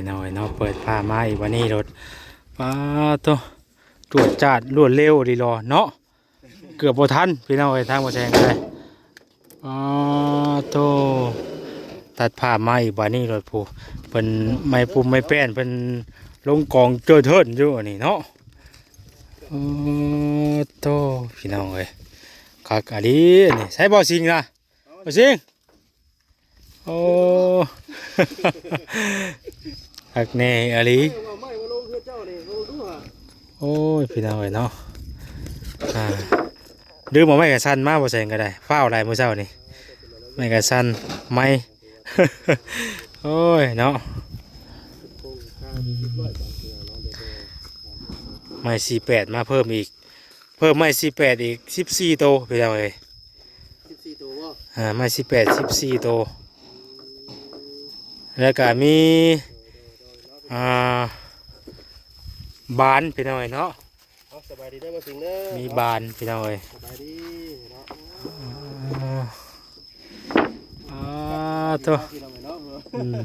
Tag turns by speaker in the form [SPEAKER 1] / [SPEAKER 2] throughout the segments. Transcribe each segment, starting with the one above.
[SPEAKER 1] พี่น้อยเนาะเปิดผ้ามาอีกวันนี้รถป้าตัวตรวจจัดรวดเร็วดีรอเนาะเกือบบ่ทันพี่น้อยทางบ่แซงเลยป้าตัวตัดผ้ามาอีกวันนี้รถผู้เป็นไม่ปุ่มไม่แป้นเป็นลงกองเจอเทินอยู่อันนี่เนาะเออโตพี่น้องเอ้ยคักอะดีนี่ใช้บ่สิงนะบ่สิงโอ้ หักแน่อะลี
[SPEAKER 2] ว่าไม่ว่าลงเพื่อเจ้านี่ลงดูฮะ
[SPEAKER 1] โอ้ยพี่น้องเอ้ยเนาะอ่าดื้อมาไม่กระสันมาบ่แซงก็ได้ฟ้าวอะไรมื้อเช้านี่ไม่กระสันไม่ โอ้ยเนาะไม่สี่แปดมาเพิ่มอีก เพิ่มไม่สี่แปดอีกสิบสี่โตพี่น้องเอ้ย
[SPEAKER 2] สิบสี่ตัวว่า
[SPEAKER 1] อ่าไม่สี่แปดสิบสี่โตแล้วก็มี อ่าบานพี่น้องเอ้ยเนาะ
[SPEAKER 2] เอาสบายดีได้อมาสิงเด้อ
[SPEAKER 1] มีบานพี่น้องเอ้ย
[SPEAKER 2] สบายดีเนาะ
[SPEAKER 1] อ่าตัว
[SPEAKER 2] พี่น้องเนาะ
[SPEAKER 1] อืม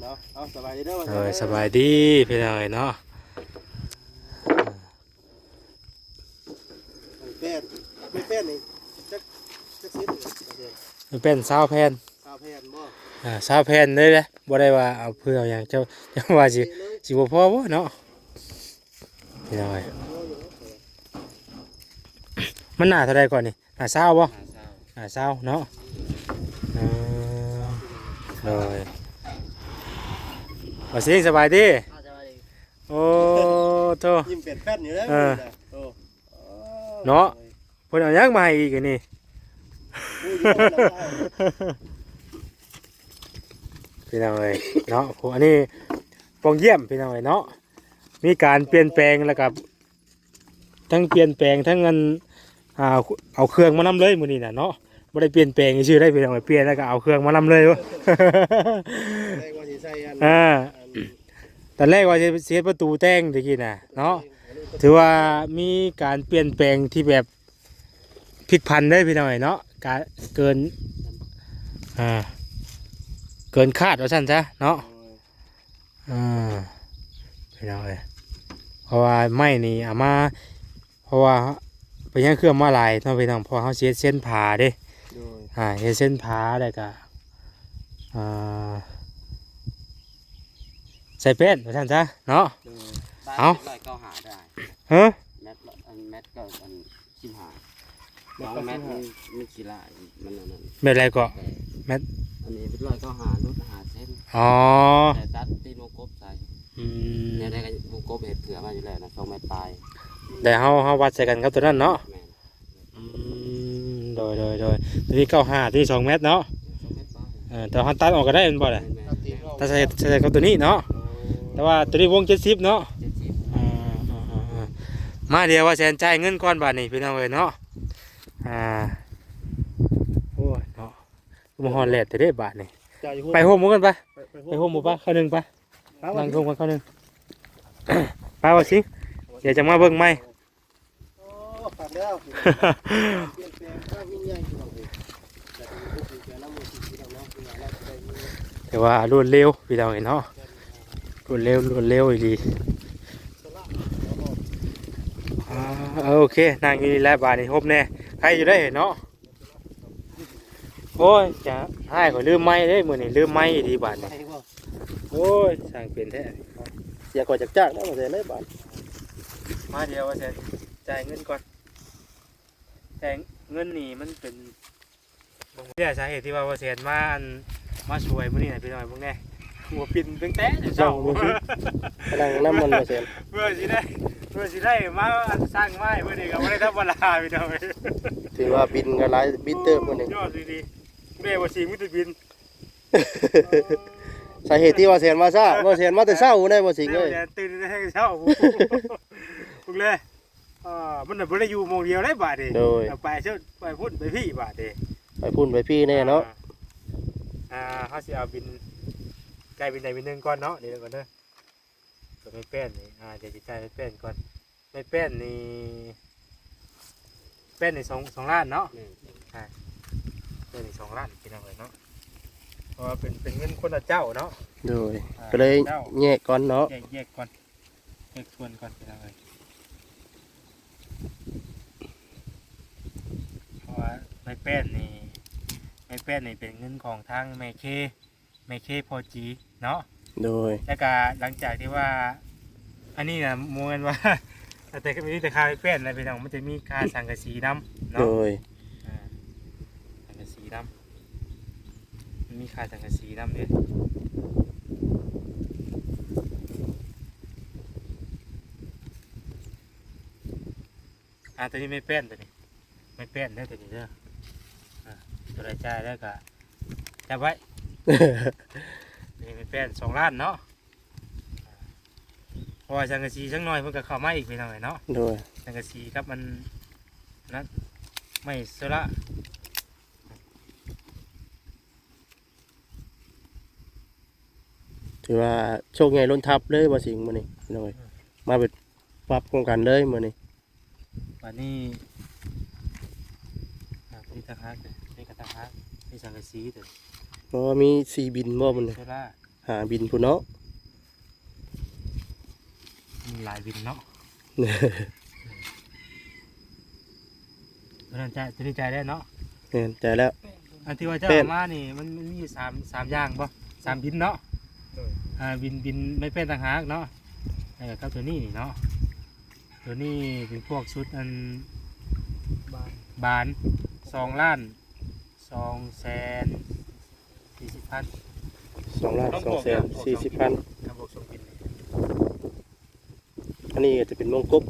[SPEAKER 2] เนาะเอาสบายดีเด้อมา
[SPEAKER 1] เออสบายดีพี่น้องเอ้ยเนาะ
[SPEAKER 2] ไม่เป็นไม่เป็นนี่จักจักสิบเดือน
[SPEAKER 1] มันเป็นซาวแพน
[SPEAKER 2] สาวแพนบ่
[SPEAKER 1] อ่าซาวแพนเลยแหละบ่ได้ว่าเอาเพื่อเอาอย่างเจ้าเจ้าว่าสิ
[SPEAKER 2] เเลย
[SPEAKER 1] สิบ่พอบ่เนาะพี่น้องเอ้ย
[SPEAKER 2] โอ้ยเนาะ
[SPEAKER 1] มันหนาเท่าใดก่อนนี่หนาซาวบ่หนาซาวเนาะเออเลยบ่สิงสบายดี
[SPEAKER 2] เอาสบายดี
[SPEAKER 1] โอ้โต
[SPEAKER 2] ยิ้มเป็ดแป้นอยู่แล้ว
[SPEAKER 1] เออ
[SPEAKER 2] โอ้
[SPEAKER 1] เนาะเพิ่นเอาหยังมาให้อีกอันนี่
[SPEAKER 2] อุ้ยอยู่ข้างหลังได้
[SPEAKER 1] พี่น้องเอ้ยเนาะอันนี้ปองเยี่ยมพี่น้องเอ้ยเนาะมีการเปลี่ยนแปลงแล้วกับทั้งเปลี่ยนแปลงทั้งเงินอ่าเอาเครื่องมานํเลยมื้อนี้น่ะเนาะบ่ได้เปลี่ยนแปลงชื่อได้พี่น้องเอ้ยเปลี่ยนแล้วก็เอาเครื่องมานํเลยวะ
[SPEAKER 2] อ่า
[SPEAKER 1] ตอนแรกว่าจะเสียประตูแต่งตะกี้น่ะเนาะถือว่ามีการเปลี่ยนแปลงที่แบบพลิกพันได้พี่น้องเอ้ยเนาะการเกินอ่า เกินคาดว่าซั่นซะเนาะอ่าพี่น้องเอ้ยเพราะว่าไม้นี่เอามา เพราะว่าไปยังเครื่องมาหลายเนาะพี่น้องเพอเขาเสียเส้นผ่าเด้
[SPEAKER 2] โดย
[SPEAKER 1] อ่าเฮ็ดเส้นผ่าได้วก็อ่าใส่เป็นว่าซั่นซะเนาะ
[SPEAKER 2] โดย
[SPEAKER 1] เอา
[SPEAKER 3] ร้อยเก้าหาได้
[SPEAKER 1] ฮะ
[SPEAKER 3] แมทละอันแมทก็อันชิมหาสองแมทมันมันกี่ลายมันอันนั้น
[SPEAKER 1] แบบไรก็
[SPEAKER 3] แต่อั นนี้เป็นร้อยเก้าหารุดหาเส้น
[SPEAKER 1] อ๋อ
[SPEAKER 3] แต่ตัดตีนวงกบใส่
[SPEAKER 1] อืม
[SPEAKER 3] เนี่ยได้กันวงกบเห็ดเผื่อมาอยู่แล้วนะสองเมตรปลาย
[SPEAKER 1] แต่เฮาเฮาวัดใส่กันกับตัวนั้นเนาะ
[SPEAKER 3] แม่น
[SPEAKER 1] อืมโดยโดยโดยตัวนี้เก้าห้าตัวนี้สองเมตรเนาะ
[SPEAKER 3] สองเมตรปลาย
[SPEAKER 1] เออแต่เฮาตัดออกก็ได้แม่นบ่ล่ะ
[SPEAKER 3] แม่นแม่นแม่น
[SPEAKER 1] ถ้าใส่ใส่กับตัวนี้เนาะแต่ว่าตัวนี้วงเจ็ดสิบเนาะ
[SPEAKER 3] เจ็ดสิบ
[SPEAKER 1] อ่าอ่าอ่าอ่ามาเดี๋ยวว่าแสนจ่ายเงินก่อนบาทนี่พี่น้องเอ้ยเนาะ อ่า โอ้ยเนาะ มาฮอนแลดแต่ได้บาทนี่
[SPEAKER 2] จ่ายอยู่
[SPEAKER 1] ไปโฮมหมูกันปะ
[SPEAKER 2] ไป
[SPEAKER 1] ไปโฮมหมูปะเข้าหนึ่งปะ
[SPEAKER 2] ครับ
[SPEAKER 1] นั่งโฮมกันเข้าหนึ่งไปว่าสิเดี๋ยวจะมาเบิ่งไหม
[SPEAKER 2] โอ้ปัดแล้วเปลี่ยนแปลงข้างยิ่งใหญ่ที่เราเห็นแต่ที่พวกเราแปลงน้ำมันที่เราเนาะที่เราได้ได้มี
[SPEAKER 1] แต่ว่ารวดเร็วพี่น้องเอ้ยเนาะรวดเร็วรวดเร็วอีหลี
[SPEAKER 2] สละแล้วก็
[SPEAKER 1] อ่าโอเคนั่งอยู่นี่แหล้วบาทนี่โฮมแน่ใครอยู่ได้เนาะ โอ้ยจะให้ขอยลืมไม้เด้มื้อนี้ลืมไม้ดีบาท
[SPEAKER 2] ไป
[SPEAKER 1] นี่
[SPEAKER 2] ว่า
[SPEAKER 1] โอ้ยสร้างเป็นแท้
[SPEAKER 2] เสียก่อนจากจ้างได้มาแต่เลยบาท
[SPEAKER 1] มาเดียวว่าจะจ่ายเงินก่อนแต่เงินนี่มันเป็นเนี่ยสาเหตุที่ว่าว่าเสียมาอันมาช่วยมื้อนี้นะพี่น้อยพวกแน่หัวปินตั้งแต่เช้า
[SPEAKER 2] กำลังน้ำมันมาเสีย
[SPEAKER 1] เพื่อสิได้เพื่อสิได้มาอันสร้างไม้มื้อนี้ก็บ่ได้ธรรมดาพี่น้อย
[SPEAKER 2] ถือว่าบินกันหลายบินเติมคนหนึ่ง
[SPEAKER 1] ยอดดีๆ แม่ว่าสิมิตรบิน
[SPEAKER 2] สาเหตุที่ว่าเสียนมาซะว่าเสียนมาแต่เช้าได้บ่สิง
[SPEAKER 1] เล
[SPEAKER 2] เลยย
[SPEAKER 1] ตื่นได้เช้าพวกเลยอ่ามันน่ะบ่ได้อยู่หมองเดียวได้บาดนี้
[SPEAKER 2] โดย
[SPEAKER 1] ไปเชิญไปพุ่นไปพี่บาทเด้
[SPEAKER 2] ไปพุ่นไปพี่แน่เนาะ
[SPEAKER 1] อ่าเขาสิเอาบินไก่บินใดบินหนึ่งก่อนเนาะเดี๋ยวก่อนเด้อตัวไม่แป้นนี่อ่าเดี๋ยวจะจ่ายไม่แป้นก่อนไม่แป้นนี่แป้นนี่สองสองล้านเนาะ
[SPEAKER 3] แม่ น
[SPEAKER 1] แป้นนี่สองล้านเป็นอะไรเนาะเพราะว่าเป็นเป็นเงินคนละเจ้าเนาะ
[SPEAKER 2] โดยก็เลยแยกก่อนเนาะ
[SPEAKER 1] แยกแยกก่อนแยกส่วนก่อนไปเลยเพราะว่าไม้แป้นนี่ไม้แป้นนี่เป็นเงินของทางแมเคแมเคพอจีเนาะ
[SPEAKER 2] โดย
[SPEAKER 1] แล้วก็หลังจากที่ว่า อันนี้นะมวนว่า แต่ก็มีแต่ค่าไม้แป้นอะไรไปทางมันจะมีค่าสังกะสีน้ำ
[SPEAKER 2] โด
[SPEAKER 1] เนาะ
[SPEAKER 2] ย
[SPEAKER 1] อ่าสังกะสี น้ำมันมีค่าสังกะสีน้ำเนี่ยอ่าตัวนี้ไม่เป็นตัวนี้ ไม่เป็นเด้อตัวนี้เด้ออ่าตัวรายจ่ายแล้วก็จับไว้ นี่ไม่เป็นสองล้านเนาะอ่าเพราะว่าสังกะสีสักหน่อยเพิ่นก็เข้ามาอีกไปหน่อยเนาะ
[SPEAKER 2] โดย
[SPEAKER 1] สังกะสีครับมันนั้นไม่เสละ
[SPEAKER 2] ถือว่าโชคใหญ่ล้นทับเลยบ่สิงมื้อนี้พี่น้องเอ้ยมาเป็นปรับโครงการเลยมื้อนี้
[SPEAKER 1] วันนี้อ่านี่ต่างหากเลยนี่ก็ต่างหากนี่สังกะสีตัว
[SPEAKER 2] เพราะว่ามีสี่บินบ่มื้อนี้
[SPEAKER 1] เสละ
[SPEAKER 2] หาบินพุ่นเนาะ
[SPEAKER 1] มีหลายวินเนาะเพราะฉะนั้นใจจะได้ใจได้เนาะ
[SPEAKER 2] แม่นใจแล้ว
[SPEAKER 1] อันที่ว่าเจ้า
[SPEAKER 2] เป็
[SPEAKER 1] เอา
[SPEAKER 2] น
[SPEAKER 1] มานี่มันมันมีอยู่สามสามอย่างป่ะสามบินเนาะอ่า บินบินไม่เป็นต่างหากเนาะเออครับตัวนี้นี่เนาะตัวนี้เป็นพวกชุดอัน
[SPEAKER 3] บาน
[SPEAKER 1] บานสองล้านสองแสนสี่สิบพัน
[SPEAKER 2] 2ล้าน2แสน40พัน
[SPEAKER 1] ครับบวกสองบินนี่
[SPEAKER 2] อันนี้ก็จะเป็นวงกบ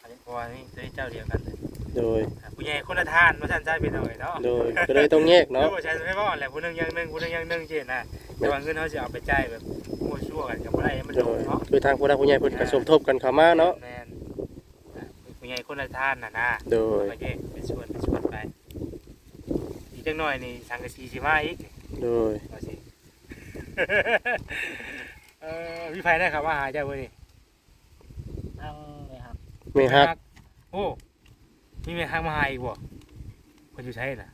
[SPEAKER 1] อันนี้เพราะว่านี่ตัวนี้เจ้าเดียวกันเลย
[SPEAKER 2] โดย
[SPEAKER 1] ผู้ใหญ่คนละทานมาท่านใจเป็นหน่อยเนาะ
[SPEAKER 2] โดยก็เลยต้องแยก
[SPEAKER 1] เนาะ
[SPEAKER 2] เนาะ
[SPEAKER 1] ผู้ชายไม่บอแหละผู้นึงยังนึงผู้นึงยังนึงเช่นนะแต่ว่าเงินเขาจะเอาไปจ่ายแบบมั่วชั่วกันกับอะไรมัน
[SPEAKER 2] โด
[SPEAKER 1] นเนาะ
[SPEAKER 2] คือทางผู้รักผู้ใหญ่เพิ่นก็สมทบกันเข้ามาเนาะ
[SPEAKER 1] แม่นผู้ใหญ่คนละทานน่ะนะ
[SPEAKER 2] โดย
[SPEAKER 1] มาแยกเป็นส่วนเป็นส่วนไปอีกจังหน่อยนี่สังกะสีสิมาอีก
[SPEAKER 2] โดย
[SPEAKER 1] ว่าสิเออพี่ไฟได้ครับว่าหาเจ้าเว้ยนี่
[SPEAKER 3] เอาเลยครับ
[SPEAKER 2] ไม่ฮัก
[SPEAKER 1] โอ้ มีแม่ฮักมาหาอีกบ่คนอยู่ใช่น่ะ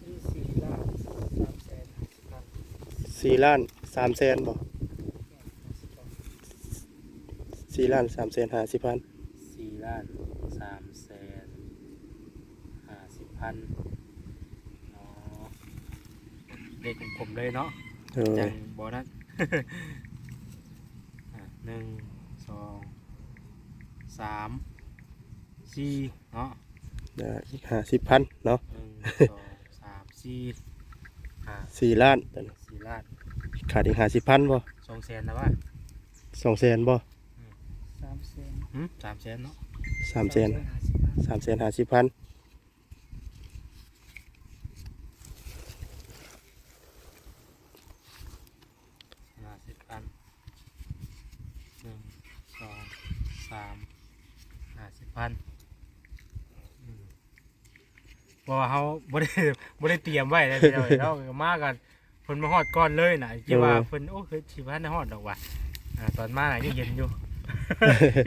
[SPEAKER 3] ที่สี่ล้านสามแสนห้าสิบพัน
[SPEAKER 2] 4ล้าน3แสนบ่
[SPEAKER 3] ห้าสิบพัน
[SPEAKER 2] 4ล้าน3แสน50พัน
[SPEAKER 1] สี่ล้านสามแสนห้าสิบพันอ๋อเด็กของผมเลยเนาะ
[SPEAKER 2] โด
[SPEAKER 1] จั
[SPEAKER 2] ย
[SPEAKER 1] งบอนั้น อะหนึ่งสองสาม สี่เนาะ
[SPEAKER 2] ได้อีก50พันเนาะ
[SPEAKER 1] หนึ่งสองสามสี่ห้า
[SPEAKER 2] 4ล้านตอนนี้
[SPEAKER 1] สี่ล้าน
[SPEAKER 2] ขาดอีก50พันบ่
[SPEAKER 1] สองแสนนะว่า
[SPEAKER 2] 2แสนบ่
[SPEAKER 3] สามแสน
[SPEAKER 1] หืมสามแสนเนาะ
[SPEAKER 2] 3แสน
[SPEAKER 3] ห้าสิบพัน
[SPEAKER 2] 3แสน50พัน
[SPEAKER 1] ห้าสิบพันหนึ่งสองสามห้าสิบพันอืม เพราะว่าเขาบ่ได้บ่ได้เตรียมไว้นะพี่น้องเนาะมากันเพิ่นมาฮอดก่อนเลยน่ะคิดว่าเพิ่นโอ้คือสิบ่ทันได้ฮอดดอกว่ะอ่าตอนมาน่ะยังเย็นอยู่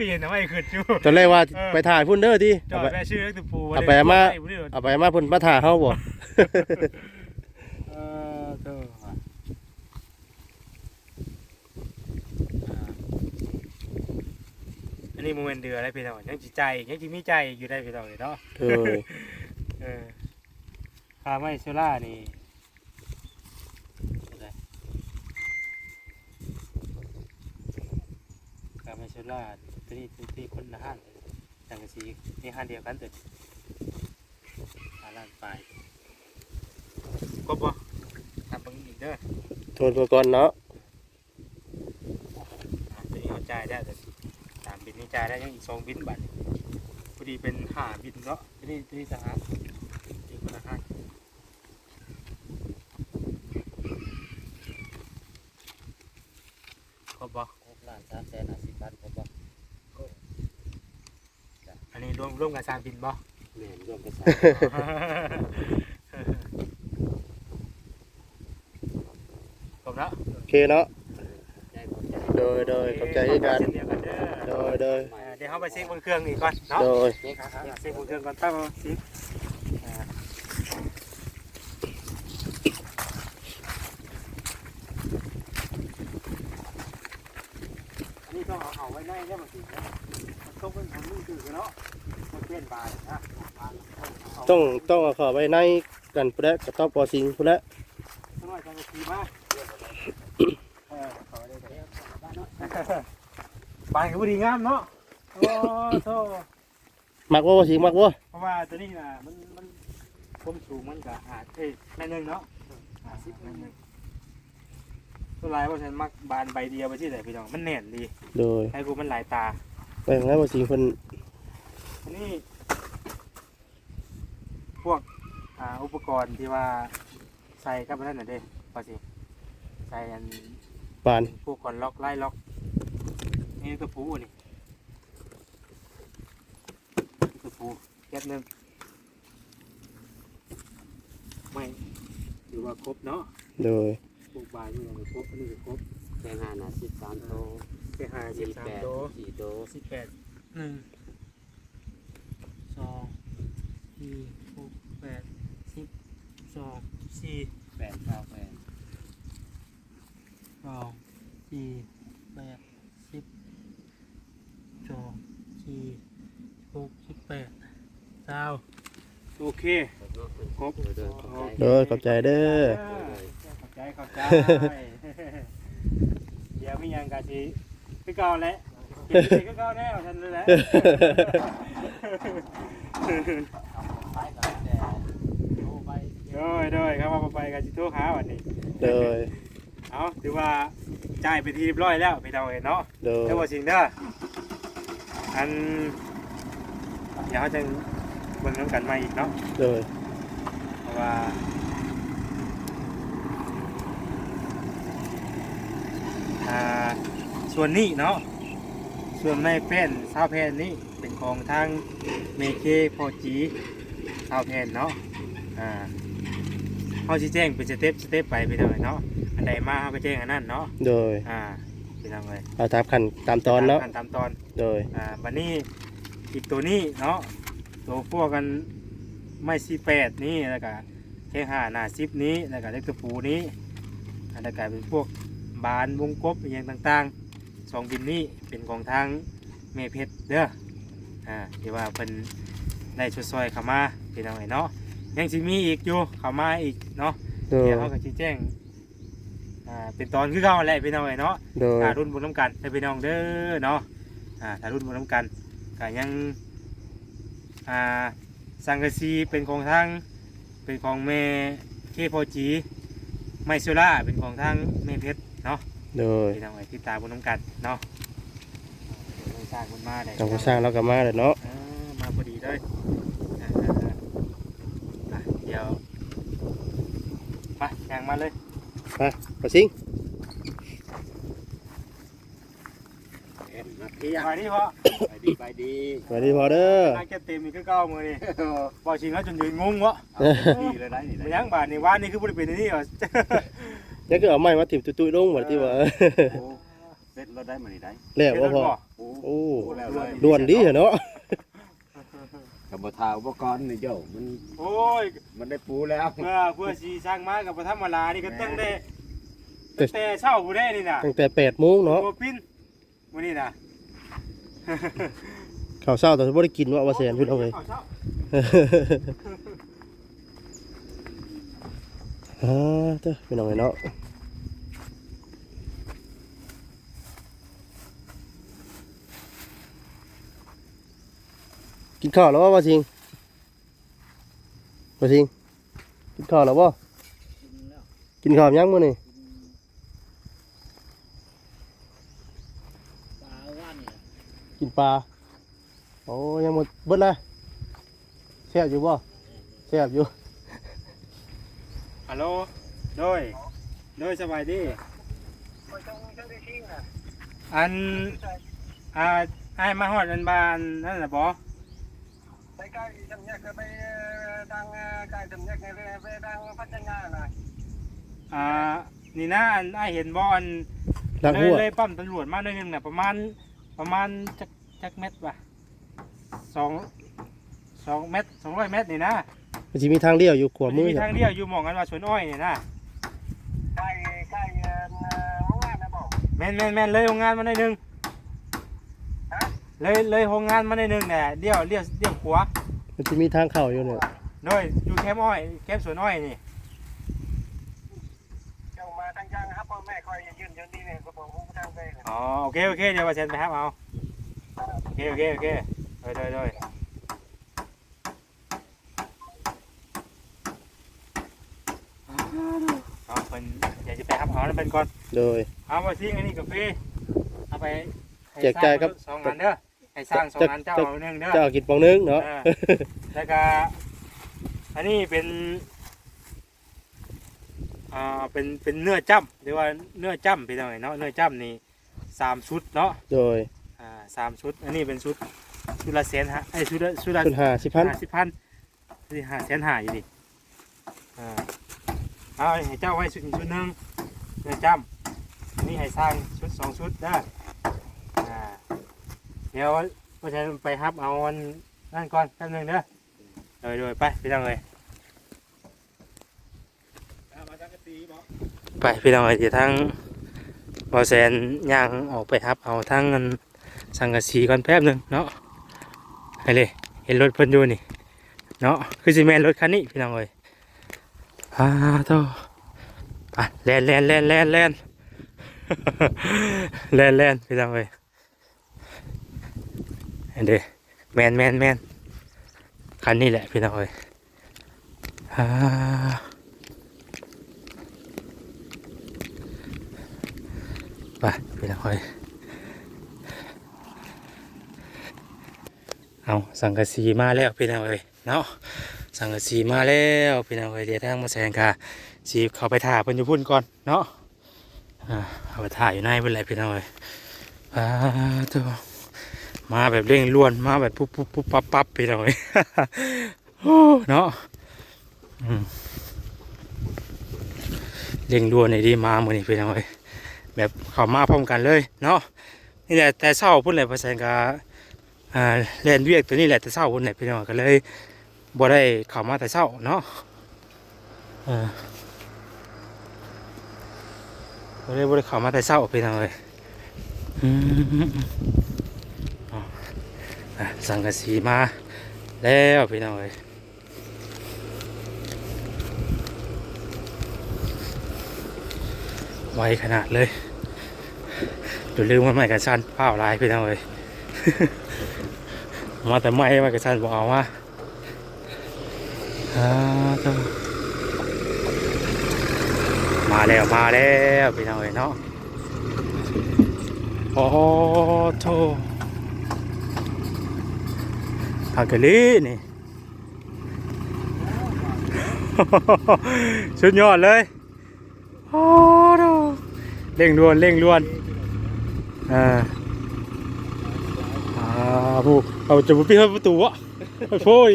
[SPEAKER 1] คือเย็นนะไม่ขึ้นอยู่
[SPEAKER 2] ตอนแรกว่า
[SPEAKER 1] เออ
[SPEAKER 2] ไปถ่ายพุ่นเด้อที่
[SPEAKER 1] จอ
[SPEAKER 2] เอา
[SPEAKER 1] ด
[SPEAKER 2] ไป
[SPEAKER 1] แม่ชื่อตึกปู
[SPEAKER 2] เอาไปมา
[SPEAKER 1] บ่ได้
[SPEAKER 2] เอาไปมาเพุ่นมาถ่ายเฮาบ่
[SPEAKER 1] เออเด้อว่ะอ่าอันนี้โมเมนต์เดืออะไรพี่น้องยังจิใจยังจิมีใจอยู่ได้พี่น้องเนาะ
[SPEAKER 2] เออ
[SPEAKER 1] เออคาไม้โซล่านี่เท่าไหร่คาไม้โซล่าตัวนี้ตัวที่คนละห้านเลยจังกะสีนี่ห้านเดียวกันตัวนี้ห้าล้านปลายครบบ่ทำเบังอีกเด้อ
[SPEAKER 2] โทนก่อนเนาะ
[SPEAKER 1] อะตัวนี้เขาจ่ายได้แต่สามบินนี่จ่ายได้ยังอีกสองบินบัตรพอดีเป็นห้าบินเนาะตัวนี้ตัวนี้สหารอีกคนละห้า ครบบ่
[SPEAKER 3] หกล้าน สามแสนห้าสิบพันครบบ่
[SPEAKER 1] อันนี้รวมร่วมกับสามบินบ่
[SPEAKER 3] แม่นรวมกันสาม
[SPEAKER 1] ครบแล้ว
[SPEAKER 2] โอเคเนาะ
[SPEAKER 3] ได้ขอบใจ
[SPEAKER 2] โดยโดยขอบใจให้กัน
[SPEAKER 1] เช่นเดียวกันเด้อ
[SPEAKER 2] โดยโดย
[SPEAKER 1] เออเดี๋ยวเขาไปเช็คบนเครื่องอีกก่อนเนาะ
[SPEAKER 2] โดย
[SPEAKER 3] นี่ครับ
[SPEAKER 1] เช็คบนเครื่องก่อนตั้งเอาสิ อ่า อันนี้ต้องเอาเอา ไว้ในเนี่ยบางทีนะมันต้องเป็นของมือถือเนาะมันเป็นบานนะบานเอา
[SPEAKER 2] ต้องต้องเอาเข้าไปในกันพุ่นแหละกระต๊อบปอสิงพุ่นแหละ
[SPEAKER 1] สักหน่อยจังสีมาเออขอได้ไหมบานก็พอดีงามเนาะโอ้โธ่
[SPEAKER 2] มักบ่ปอสิงมักบ่
[SPEAKER 1] เพราะว่าตัวนี้น่ะมันมันความสูงมันก็อาจเอ้ยแม่นหนึงเนาะอ่าสิบแม่นหนึง ตัวลายว่าฉันมักบานใบเดียวไปที่ไหนพี่น้องมันแน่นดี
[SPEAKER 2] โดย
[SPEAKER 1] ให้กูมันหลายตา
[SPEAKER 2] ไปงั้นปอสิงเพิ่น
[SPEAKER 1] อันนี้ พวกอ่าอุปกรณ์ที่ว่าใส่กับนั่นน่ะเด้พอสิใส่อัน
[SPEAKER 2] ปาน
[SPEAKER 1] พวกก่อนล็อกไล่ล็อกนี่ตัวปูอันนี่ตัวปูแก๊สหนึ่งไม่ถือว่าครบเนาะ
[SPEAKER 2] โดย
[SPEAKER 1] พวกบายนี่ยังไม่ครบอันนี้ก็ครบ
[SPEAKER 3] แปลงหานะสิบสามโต
[SPEAKER 1] แค่ห้าสิบ
[SPEAKER 3] สี่
[SPEAKER 1] สาม
[SPEAKER 3] แปด
[SPEAKER 1] โต
[SPEAKER 3] สี่โต
[SPEAKER 1] สิบแปดหนึ่งสองสี่หกแปดสิบสองสี่
[SPEAKER 3] แปดเก้าแปด
[SPEAKER 1] สองสี่แปดสิบสองสี่หกสิบแปดเก้าโอเคครบ
[SPEAKER 3] โดยขอบใจ
[SPEAKER 2] โดยขอ บใจเด้อ
[SPEAKER 1] ขอบใจขอบใจเดี๋ยวมีหยังกะสิคือเก่าแหละเก็บไปคือเก่าแน่ฉันเลยแหละ
[SPEAKER 3] ไปกับแต่โตไป
[SPEAKER 1] โดยโดยครับว่าไปกันจิโทรหาวันนี้
[SPEAKER 2] โดย
[SPEAKER 1] เอาถือว่าจ่ายไปนที่เรียบร้อยแล้วพี่เราเห็นเนาะ
[SPEAKER 2] โดย
[SPEAKER 1] เจ้าบ่จริงเด้ออันเดี๋ยวเขาจะเบิ่งน้ำกันมาอีกเนาะ
[SPEAKER 2] โดย
[SPEAKER 1] เพราะว่าอ่า ส่วนนี้เนาะส่วนในแผ่นซาวแผ่นนี้เป็นของทางเมเคพอจีซาวแผ่นเนาะอ่าเขาชี้แจ้งเป็นสเต็ปสเต็ปไปพี่น้องเนาะอันใดมาเขาก็แจ้งอันนั้นเนาะ
[SPEAKER 2] โดย
[SPEAKER 1] อ่าพี่น้องเลย
[SPEAKER 2] เอาตามขั้นตามตอนเนาะ
[SPEAKER 1] ตมตามตอน
[SPEAKER 2] โดย
[SPEAKER 1] อ่าบันนี้อีกตัวนี้เนาะตัวพวกกันไม่สีแปดนี่แล้วก็แค่ห้าหน้าซิปนี้แล้วก็เล็กตะปูนี้อันนั้นก็เป็นพวกบานวงกบอหย่างต่างๆ สองบินนี้เป็นของทางเมเพชรเด้ออ่าที่ว่าเป็นได้ช่วยซอยๆเข้ามาพี่น้องเอ้ยเนาะยังสิมีอีกอยู่เข้ามาอีกเนาะ
[SPEAKER 2] โดย
[SPEAKER 1] เดี๋ยวเขาก็ชี้แจงอ่าเป็นตอนคือเขาแหละพี่น้องเอ้ยเนาะ
[SPEAKER 2] โดย
[SPEAKER 1] ถ้ารุ่นบนน้ำกันให้พี่น้องเด้อเนาะอ่าถ้ารุ่นบนน้ำกันก็ยังอ่าสังกะสีเป็นของทางเป็นของเมเคโพจีไมโซล่าเป็นของทางเมเพชรเนาะ
[SPEAKER 2] โดย
[SPEAKER 1] พี่น้องไอ้ที่ตามบนน้ำกันเนาะเดี๋ยวสร้างคนมาได้
[SPEAKER 2] ทางผู้สร้างเราก็มาแล้วเนาะ
[SPEAKER 1] เออมาพอดีเลยอ่าอ่าอ่าอะเดี๋ยวไปย่างมาเลย
[SPEAKER 2] ไปปอสิง
[SPEAKER 3] เอ็นมาเที่ยง
[SPEAKER 1] มานี่พ่อ
[SPEAKER 3] ไปดีไปดี
[SPEAKER 2] สวัสดีพอเด้อ
[SPEAKER 1] น่าจะเต็มอีกคือเก้ามือนี่บอกจริงแล้วจนยืนงงวะ
[SPEAKER 3] ดีเลยได้นี่
[SPEAKER 1] ไป
[SPEAKER 3] ได้
[SPEAKER 1] ยังบาทนี่ว่านี่คือบริเป็นนี่เหรอ
[SPEAKER 2] นี่คือเอาไม้มาถิ่มตุ้ยๆลงเหมือนที่ว่า
[SPEAKER 3] โอ้เซ็ตรถได้มานี่ได้
[SPEAKER 2] แล้วบ่พอ
[SPEAKER 3] โอ้
[SPEAKER 2] โอ้
[SPEAKER 3] แล้วเลย
[SPEAKER 2] ด่วนดีเหรอเนาะ
[SPEAKER 3] กับบทาอุปกรณ์นี่เจ้ามัน
[SPEAKER 1] โอ้ย
[SPEAKER 3] มันได้ปูแล้ว
[SPEAKER 1] เมื่อเพื่อสีสร้างมากับพระธรรมลานี่ก็ตั้งแต่ตั้งแต่เช้าผู้ได้นี่นะ
[SPEAKER 2] ตั้งแต่8โมงเนาะ
[SPEAKER 1] ตัวปิ้นวันนี้นะ
[SPEAKER 2] ข้าวเช้าแต่บ่ได้กินว่าว่าแสนพุ่นเอาเลย
[SPEAKER 1] ช้ช้า
[SPEAKER 2] อ่าเด้อพี่น้องเอ้ยเนาะ กินข้าวแล้วบ่ว่าสิงว่าสิงกินข้าวแล้วบ่กินข้าวยังมื้อนี่กินปลาโอ้ยังหมดเบิดเลยแซ่บอยู่บ่แซ่บอยู่
[SPEAKER 1] ฮัลโหลโดยโดยสบายดีอันอ่าไอ้มาฮอดอันบานนั่นแหละบอ
[SPEAKER 4] ไปใกล้จำแยกไปทางใกล้จำแยกไปทางพัฒนาหน่อย
[SPEAKER 1] อ่านี่นะอันไอ้ายเห็นบออัน
[SPEAKER 2] ล้าง
[SPEAKER 1] เล
[SPEAKER 2] หั
[SPEAKER 1] ยวเลยปั๊มตำรวจมาหน่อยหนึงน่ะประมาณประมาณจักจักเม็ดป่ะสองสองเม็ดสองร้อยเม็ดนี่นะ
[SPEAKER 2] มันสิมีทางเลี้ยวอยู่ขวา
[SPEAKER 1] มัน
[SPEAKER 2] มือ
[SPEAKER 1] มีทางเดียวอยู่หมองกันว่าสวนอ้อยนี่นะ
[SPEAKER 4] ใกล้ใกล้เอ่อโรงงานนะบอก
[SPEAKER 1] แม่นแม่นแม่นเลยโรงงานมาหน่อยหนึง
[SPEAKER 4] ฮะ
[SPEAKER 1] เลยเลยโรงงานมาหน่อยหนึงแหละเดี่ยวเลี้ยวเดี่ยวขวา
[SPEAKER 2] มันสิมีทางเข้าอยู่เนี่ย
[SPEAKER 1] โดยอยู่แคมป์อ้อยแคมป์สวนอ้อยนี่
[SPEAKER 4] เจ้ามาตั้งยังครับพ่อแม่คอยยืนยืนนี่เนี่ยก็บอกผมทางไปเลย
[SPEAKER 1] อ๋อโอเคโอเคเดี๋ยวว่าเซ็นไปครับเอาโอเคโอเคโอเคโดยโดยโดยเอาเป็นอยากจะไปครับเอานั่นเป็นก่อน
[SPEAKER 2] โดย
[SPEAKER 1] เอามาทิ้งอันนี้กาแฟเอาไปให้
[SPEAKER 2] แจกจ่ายครับ
[SPEAKER 1] สร้างสองอันเด้อ ให้สร้างสองอันเจ้าเอาหนึ่งเด้อ
[SPEAKER 2] เจะเอากินปองนึงเนาะ
[SPEAKER 1] เออแล้วก็อันนี้เป็นอ่าเป็นเป็นเนื้อจ้ำหรือว่าเนื้อจ้ำพี่น้องเนาะเนื้อจ้ำนี่สามชุดเนาะ
[SPEAKER 2] โดย
[SPEAKER 1] อ่าสามชุด อันนี้เป็นชุดชุดละแสนฮะไอ้ยชุดละชุดละ
[SPEAKER 2] คุณหาสิพัน
[SPEAKER 1] ห้าสิบพันนี่ห้าแสนห้าอยู่ดิอ่าเอาให้เจ้าไว้ชุดอีกชุดหนึ่งเนื้อจ้ำอันนี้ให้สร้างชุดสองชุดเด้ออ่า เดี๋ยวพ่อชายไปฮับเอาอันนั่นก่อนแป๊บหนึงเด้อโดยโดยไปพี่น้องเลยไปพี่น้องเลยเดี๋ยวทั้งบอแซนย่างออกไปฮับเอาทั้งอันสังกะสีก่อนแป๊บหนึงเนาะไปเลยเห็นรถเพิ่นอยู่นี่เนาะคือสิแมนรถคันนี้พี่น้องเลยอ่าโตไปแล่นแล่นแล่นแล่นแล่น แล่นแล่นพี่น้องเลย เด้แมนแมนแมนคันนี้แหละพี่น้องเลยอ่าไปพี่น้องเลยเอาสังกะสีมาแล้วพี่น้องเลยเนาะสังกะสีมาแล้วพี่น้องเลยเดี๋ยวทางมาแสดงค่ะสีเขาไปถ่าเพิ่นอยู่พุ่นก่อนเนาะเอาไปถ่ายอยู่ในเพิ่นเลยพี่น้องเลยอ่าตัว มาแบบเร่งด่วนมาแบบปุ๊บปุ๊บปุ๊บปั๊บปั๊บพี่น้องเลยเนาะเร่งด่วนในดีมาเหมือนนี้พี่น้องเลยแบบเขามาพร้อมกันเลยเนาะนี่แหละแต่เศร้าพุ่นเลยภาษาอังกาเล่นเวียกตัวนี้แหละแต่เศร้าคนไหนพี่น้องก็เลยบ่ได้เข้ามาแต่เศร้าเนาะเออก็เลยบ่ได้เข้ามาแต่เศร้าพี่น้องเลยอืม สังกะสีมาแล้วพี่น้องเลยไวขนาดเลยเดี๋ยวลืมว่าไม่กันสั้นเปล่าลายพี่น้องเลยมาแต่ไม่มากระชันบอกเอาว่าอามาแล้วมาแล้วพี่น้องเอ้ยเนาะโอ้โถ ฮากะลีนี่ สุดยอดเลยโอ้โถเร่งด่วนเร่งด่วนอ่าอ่าผู้เอาจะมาปิดประตูอะโอ้ย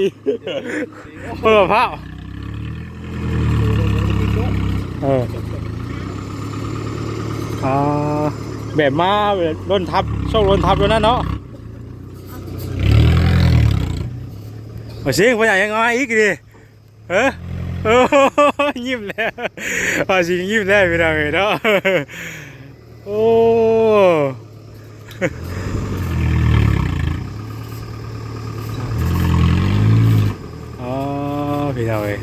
[SPEAKER 1] เปิดผ้าเอออ่าแบบมาแบบล้นทับโชคล้นทับแล้วนะเนาะมาเสียงไปไหนยังไงอีกดิเออโอ้ยิ้มแล้วอาสิงยิ้มแล้วพี่น้องเอ้ยเนาะ โอ้อ๋อพี่น้องเอ้ย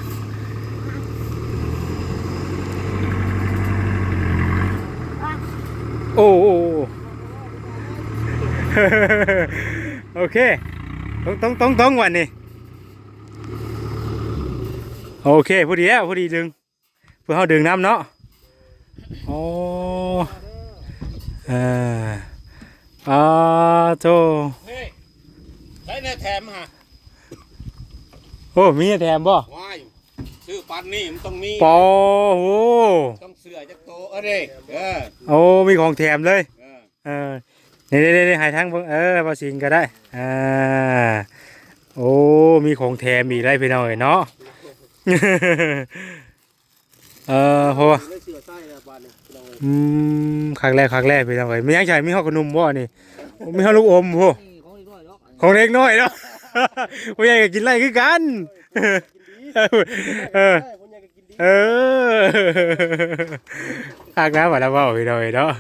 [SPEAKER 1] โอ้โอ้โอ้โอเคต้องต้องต้องต้องวันนี้ โอเคพอดีแล้วพอดีดึงเพื่อเขาดึงน้ำเนาะโอ้เอ่าอ่าโต
[SPEAKER 3] ใช้ในแถมฮะ
[SPEAKER 1] โอ้มีแถมบ่
[SPEAKER 3] ว้ายชื่อปันนี่มันต้องมี
[SPEAKER 1] ปอโอ้
[SPEAKER 3] ต้องเสือจักโตเออเด้เออ
[SPEAKER 1] โอ้มีของแถมเลย
[SPEAKER 3] เออ
[SPEAKER 1] เออนี่นี่นี่หายทั้งเบิ่งเออภาษีก็ได้อ่าโอ้มีของแถมอีกได้พี่น้องเอ้ยเนาะ เออเพราะว่า
[SPEAKER 2] เลยเสือไส้แล้วบานนี้พี่น้องเอ้ย
[SPEAKER 1] อืมครั้งแรกครั้งแรกพี่น้องเอ้ยไม่ยังใช่มีข้าวขนมบ่นี่มีข้าวลูกอมบ่ของเด็กน้อยเนาะผู้ใหญ่ก็กินไรคือกันเออ
[SPEAKER 2] ได้คนใหญ่ก็กินดี
[SPEAKER 1] เออหักน้ำมาแล้วเปล่าพี่น้อยเนาะ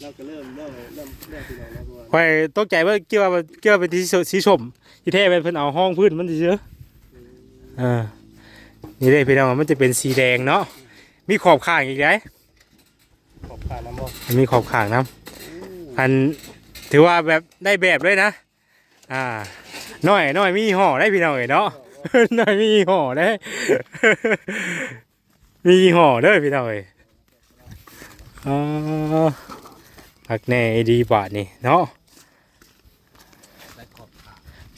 [SPEAKER 2] เราก็เริ่มเริ่มเริ่มเริ่มพี่น้องแล้วเพราะว่า
[SPEAKER 1] คอยตกใจว่าเกี่ยวว่าเกี่ยวเป็นที่สีชม ที่แท้เป็นเพิ่นเอาห้องพื้นมันเฉยๆเออนี่ได้พี่น้องมันจะเป็นสีแดงเนาะมีขอบข้างอีกไง
[SPEAKER 2] ขอบขาน้ำบ่
[SPEAKER 1] มันมีขอบข้างน้ำอันถือว่าแบบได้แบบเลยนะ อ่าน้อยน้อยมีห่อได้พี่น้องเอ๋ยเนาะน้อยมีห่อได้มีห่อเด้อพี่น้องเอ๋ยอ๋อพักแน่ไอ้ดีบาทนี่เนาะ
[SPEAKER 3] ได้ขอบขา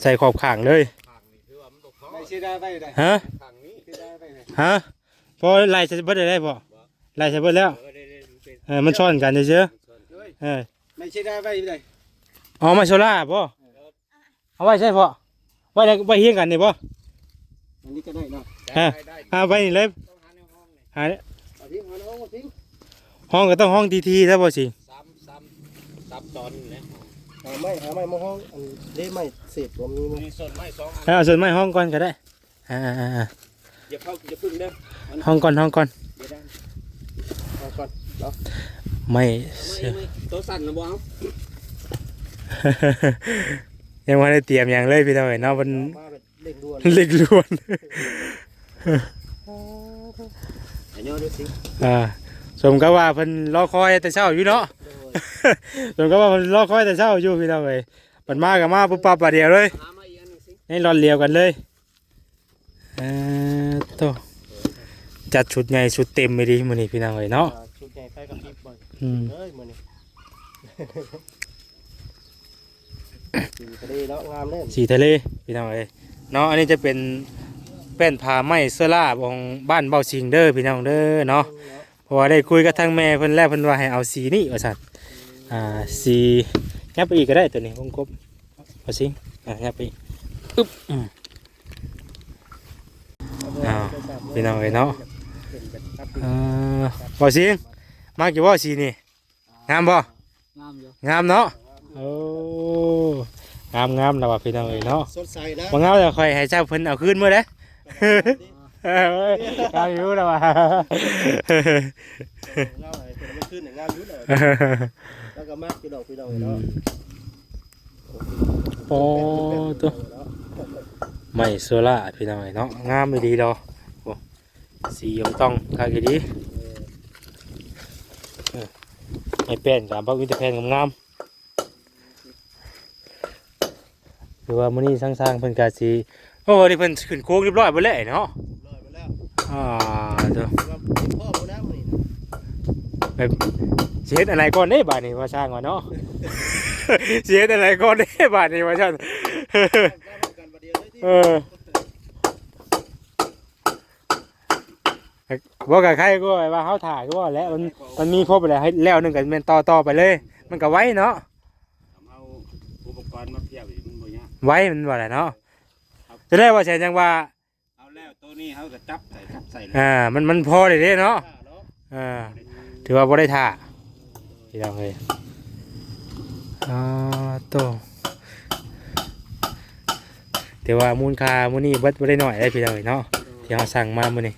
[SPEAKER 1] ใส่ขอบข้างเลย
[SPEAKER 3] ข้างนี่ถือว่ามันตกท้อ
[SPEAKER 2] ไม่ใช่ได้ไปได้
[SPEAKER 1] ฮะ
[SPEAKER 3] ข้างนี้
[SPEAKER 2] ใช่ได้ไปได้
[SPEAKER 1] ฮะพอไล่ใส่เบิดได้ได้พอไล่ใส่เบิดแล้ว
[SPEAKER 3] เออได้ได้มันเป็น
[SPEAKER 1] เออมันช้อนกันเฉย
[SPEAKER 3] ส่วน
[SPEAKER 1] ๆเออ
[SPEAKER 2] ไม่ใช่ได้ไปได้
[SPEAKER 1] เอามาโซล่าพ่อเอาไว้ใช่พ่อไว้ได้ไว้เฮียงกันนี่พ่อ
[SPEAKER 2] อันนี้ก็ได้เนาะ
[SPEAKER 1] ฮะ
[SPEAKER 3] ได้ได้
[SPEAKER 1] เอาไปนี่เลย
[SPEAKER 3] ต้องหาในห้องนี่
[SPEAKER 1] หาเนี่ย
[SPEAKER 2] เอาทิ้งเอาน้องเอาทิ้ง
[SPEAKER 1] ห้องก็ต้องห้องทีทีๆถ้าบ่สิ
[SPEAKER 3] ซ้ำซ้ำซ้ำตอนนี่แหละ
[SPEAKER 2] หาไม้หาไม้มาห้องอันเด้ไม้เศษผมมีมั้ย
[SPEAKER 3] มีส่วนไม้สองอัน
[SPEAKER 1] เอาส่วนไม้ห้องก่อนก็ได้อ่าๆ
[SPEAKER 3] อย่าเข้าอย่าพึ่งเด้อ
[SPEAKER 1] ๆห้องก่อนห้องก่อน
[SPEAKER 3] เดี๋ยวได้
[SPEAKER 2] เอาก่อน
[SPEAKER 1] ไม่
[SPEAKER 3] ไม่ไม่ตัวสั่นนะบ่เอา
[SPEAKER 1] ยังไม่ได้เตรียมอย่างเลยพี่น้องเอ๋ยเนาะมัน
[SPEAKER 2] มาแบบเร่งด่วน
[SPEAKER 1] เล็กล้วน
[SPEAKER 3] ไอ้เนาะดูสิ
[SPEAKER 1] อ่า สมกับว่าเพิ่นรอคอยแต่เช้าอยู่เนาะสมกับว่าเพิ่นรอคอยแต่เช้าอยู่พี่น้องเอ๋ยมันมาก็มาปุ๊บปั๊บปะเดียวเลย
[SPEAKER 3] หามาอีกอันหนึงสิ
[SPEAKER 1] ให้รอนเลียวกันเลยเออโตจัดชุดใหญ่ชุดเต็มไปดิมื้อนี้พี่น้องเอ๋ยเนาะ
[SPEAKER 2] อ่าชุดใหญ่ไฟกับพริบบ่อย
[SPEAKER 1] อืม
[SPEAKER 2] เอ้ยมื้อนี้สีทะเลเนาะงามแน่น
[SPEAKER 1] สีทะเลพี่น้องเอ๋ยเนาะอันนี้จะเป็นแป้นผ้าไหมเสื้อลาบของบ้านเบาสิงเด้อพี่น้องเด้อเนาะ เพราะว่าได้คุยกับทางแม่เพิ่นแล้วเพิ่นว่าให้เอาสีนี้ว่าซั่นอ่าสียับไปอีกก็ได้ตัวนี้วงกบเอาสิอะยับไปอีกอึ๊บอืมอ้าวพี่น้องเอ้ยเนาะ
[SPEAKER 2] เป็นแบบตัด
[SPEAKER 1] อ่าบ่สิงมากี่บ่สีนี่งามบ่
[SPEAKER 3] งามอยู่
[SPEAKER 1] งามเนาะโอ้งามงามแล้วว่าพี่น้องเอ้ยเนาะ
[SPEAKER 2] สดใสนะ
[SPEAKER 1] บ่งามแล้วค่อยให้เจ้าเพิ่นเอาคืนมื้อเด้เออเว้ย งามอยู่แล้วว่า
[SPEAKER 2] เงาอะไรเป็นไม่ขึ้นเนี่ยงามอยู่เลยแล้วก็มากพี่น้องพี่น้องเนาะ
[SPEAKER 1] โอ้ตัวไม่โซล่าพี่น้องเอ้ยเนาะงามไม่ดีดอกโอ้สียงต้องคักอีดีไอ้แป้นกับพวกวิตาแพนงามๆหรือว่ามื้อนี้สร้างๆเพิ่นก็สิโอ้นี่เพิ่นขึ้นโค้งเรียบร้อยเบิดแล้วเนาะ
[SPEAKER 2] ลอยไปแล้ว
[SPEAKER 1] อ่า เด้อ
[SPEAKER 2] ว่าพ่อบ่แล้วมื้อนี้นะ
[SPEAKER 1] แบบสิเฮ็ดอะไรก่อนเด้บาดนี้ว่าสร้างว่าเนาะสิเฮ็ดอะไรก่อนเด้บาดนี้ว่าซั่น
[SPEAKER 2] เอากันประเดี๋ยวเลยที่
[SPEAKER 1] เออบอกกับใครก็ว่าเขาถ่ายก็ว่าแล้วมันมันมีครบแล้วให้แล้วหนึงกันเป็นต่อต่อไปเลย มันก็ไว้เนาะ
[SPEAKER 3] เอาอุปกรณ์มาเพียบอีกมันบ่ยาก
[SPEAKER 1] ไว้มันว่าอะไรเนาะจะได้ว่าใช่จังว่า
[SPEAKER 3] เอาแล้วตัว นี้เขาก็จับใส่จับใส่เลย
[SPEAKER 1] อ่ามันมันพอได้เด้เนาะ
[SPEAKER 2] ฆ่าเนาะ
[SPEAKER 1] อ่าถือว่าบ่ได้ท่าพี่น้องเอ้ยอ่าโตแต่ว่ามูลค่ามื้อนี้เบิดบ่ได้น้อยได้พี่น้องเอ้ยเนาะที่เราสั่งมามื้อนี้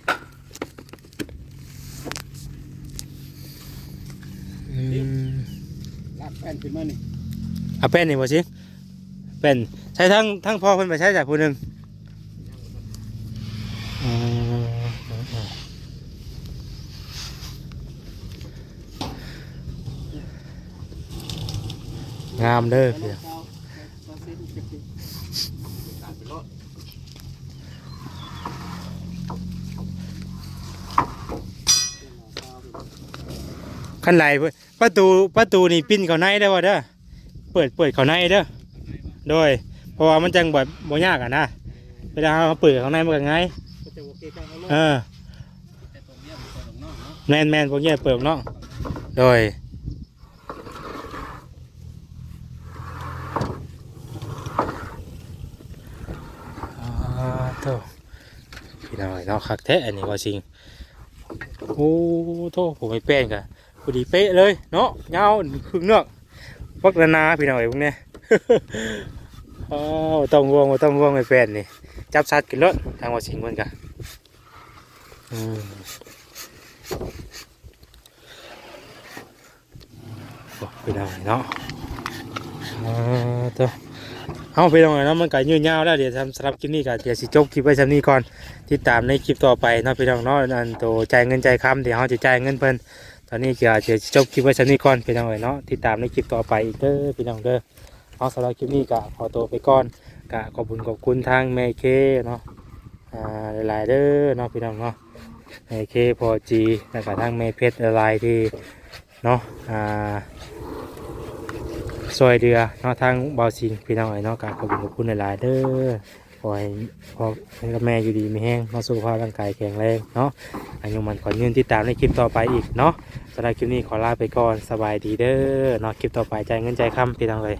[SPEAKER 1] อืม
[SPEAKER 3] ลากแป้นขึ้นมานี่
[SPEAKER 1] เอาแป้นนี่บ่สิแป้นใช้ทั้งทั้งพ่อเพิ่นไปใช้จากผู้หนึงอืม งามเด้อเพี่อง
[SPEAKER 3] ตามไปรถ
[SPEAKER 1] ขั้นไหลเพิ่นประตูประตูนี่ปิ้นเขาในได้บ่เด้อเปิดเปิดเขาในเด้อโดย เพราะว่ามันจังแบบบ่ยากอะนะเวลาเราเปิดข้างในมันก็ง่าย
[SPEAKER 2] อเคกันเนาะ
[SPEAKER 1] เออ
[SPEAKER 3] แต่ตรงเนี้ยมันตัวตรงนอกเนาะ
[SPEAKER 1] แมนแมนพวกเนี้ยเปิดข้างนอกโดยอ่าโตพี่น้อยเนาะคักแท้อันนี้ว่าจริงโอ้โตผมไม่แป้งกะพอดีเป๊ะเลยเนาะเงาครึ่งเนื้อกวักระนาพี่น้อยพวกเนี้ยออ๋อต้องห่วงบ่ต้องห่วงไอ้แฟนนี่ จับสัตว์กินรถทางว่าสิงมันกะอืมโอ้ไปได้เนาะอ่าตัวเอาไปตรงไหนเนาะมันก็ยืดยาวแล้วเดี๋ยวทำสำหรับคลิปนี้ก็เดี๋ยวสิจบคลิปไว้สำนี้ก่อนติดตามในคลิปต่อไปเนาะพี่น้องเนาะอันโตจ่ายเงินจ่ายคำเดี๋ยวเขาจะจ่ายเงินเพิ่นตอนนี้ก็เดี๋ยวจบคลิปไว้สำนี้ก่อนพี่น้องเอ้ยเนาะติดตามในคลิปต่อไปอีกเด้อพี่น้องเด้อเอาสำหรับคลิปนี้ก็ขอตัวไปก่อน ก็ขอบคุณขอบคุณทางแม่เคเนาะอ่าหลายๆเด้อเนาะพี่น้องเนาะแม่เคพอจีแล้วก็ทางแม่เพชรหลายที่เนาะอ่าซอยเดือเนาะทางเบาสิงพี่น้องไอ้เนาะกราบขอบคุณขอบคุณหลายๆเด้อขอให้พ่อให้กับแม่อยู่ดีมีแห้งเนาะสุขภาพร่างกายแข็งแรงเนาะอายุมันขอยืนติดตามในคลิปต่อไปอีกเนาะสำหรับคลิปนี้ขอลาไปก่อนสบายดีเด้อเนาะคลิปต่อไปใจเงินใจคำพี่น้องเลย